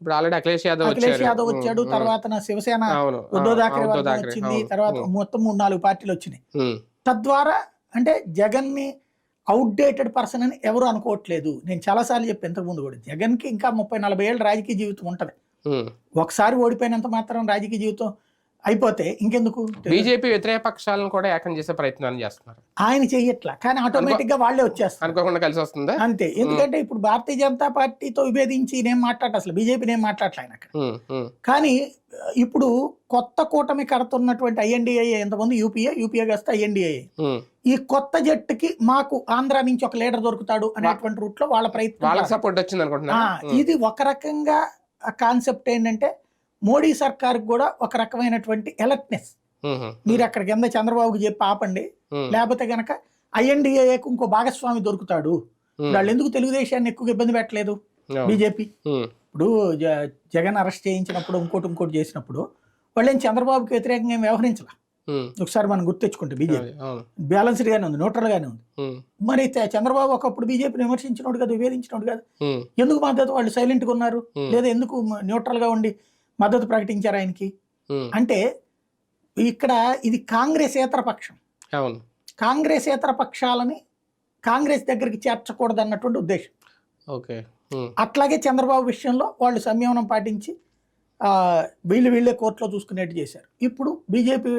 ఇప్పుడు ఆల్రెడీ అఖిలేష్ యాదవ్ అఖిలేష్ యాదవ్ వచ్చాడు తర్వాత నా శివసేన ఉద్ధవ్ థాకరే వచ్చింది తర్వాత మొత్తం మూడు నాలుగు పార్టీలు వచ్చినాయి. తద్వారా అంటే జగన్ని అవుట్డేటెడ్ పర్సన్ అని ఎవరు అనుకోవట్లేదు. నేను చాలాసార్లు చెప్పి ఇంతకు ముందు కూడా. జగన్కి ఇంకా ముప్పై నలభై ఏళ్ళ రాజకీయ జీవితం ఉంటది. ఒకసారి ఓడిపోయినంత మాత్రం రాజకీయ జీవితం అయిపోతే ఇంకెందుకు? బీజేపీ వ్యతిరేక పక్షాలను కూడా ఏకం చేసే ప్రయత్నాలు చేస్తున్నారు. ఆయన చెయ్యట్లా కానీ ఆటోమేటిక్గా వాళ్ళే వచ్చేస్తారు. అనుకోకుండా కలిసి వస్తుందా? అంతే. ఎందుకంటే ఇప్పుడు భారతీయ జనతా పార్టీతో విభేదించి నేను మాట్లాడట అసలు? బీజేపీ నేను మాట్లాడలే ఆయన అక్కడ? కానీ ఇప్పుడు కొత్త కూటమి కడుతున్నటువంటి ఐఎన్డిఐ ఎంతమంది? యూపీఏ? యూపీఏ కాస్త ఐఎన్డిఐ. ఈ కొత్త జట్టుకి మాకు ఆంధ్ర నుంచి ఒక లీడర్ దొరుకుతాడు అనేటువంటి రూట్లో వాళ్ళ ప్రయత్నం వాళ్ళకి సపోర్ట్ వచ్చింది అనుకుంటున్నా ఇది ఒక రకంగా కాన్సెప్ట్ ఏంటంటే మోడీ సర్కార్ కూడా ఒక రకమైనటువంటి ఎలర్ట్నెస్. మీరు అక్కడ కింద చంద్రబాబుకి చెప్పి ఆపండి. లేకపోతే గనక ఐఎన్డిఏకు ఇంకో భాగస్వామి దొరుకుతాడు. వాళ్ళు ఎందుకు తెలుగుదేశాన్ని ఎక్కువ ఇబ్బంది పెట్టలేదు? బీజేపీ. ఇప్పుడు జగన్ అరెస్ట్ చేయించినప్పుడు ఇంకోటి ఇంకోటి చేసినప్పుడు వాళ్ళు ఏం చంద్రబాబుకి వ్యతిరేకంగా ఏం వ్యవహరించాల? ఒకసారి మనం గుర్తెచ్చుకుంటే బీజేపీ. బ్యాలెన్స్డ్ గానే ఉంది న్యూట్రల్ గానే ఉంది. మరి చంద్రబాబు ఒకప్పుడు బీజేపీని విమర్శించినోడు కదా విభేదించినోడు కదా. ఎందుకు మద్దతు వాళ్ళు సైలెంట్గా ఉన్నారు లేదా ఎందుకు న్యూట్రల్గా ఉండి మద్దతు ప్రకటించారు ఆయనకి. అంటే ఇక్కడ ఇది కాంగ్రెసేతర పక్షం. అవును. కాంగ్రెసేతర పక్షాలని కాంగ్రెస్ దగ్గరికి చేర్చకూడదు అన్నటువంటి ఉద్దేశం. ఓకే. అట్లాగే చంద్రబాబు విషయంలో వాళ్ళు సంయమనం పాటించి వీళ్ళు వీళ్ళే కోర్టులో చూసుకునేట్టు చేశారు. ఇప్పుడు బీజేపీ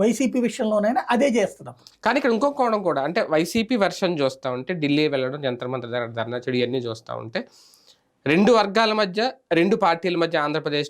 వైసీపీ విషయంలోనైనా అదే చేస్తున్నాం. కానీ ఇక్కడ ఇంకో కోణం కూడా అంటే వైసీపీ వెర్షన్ చూస్తూ ఉంటే ఢిల్లీ వెళ్ళడం జంతర్ మంత్ర దగ్గర ధర్నా చెడి అన్నీ చూస్తూ ఉంటే రెండు వర్గాల మధ్య రెండు పార్టీల మధ్య ఆంధ్రప్రదేశ్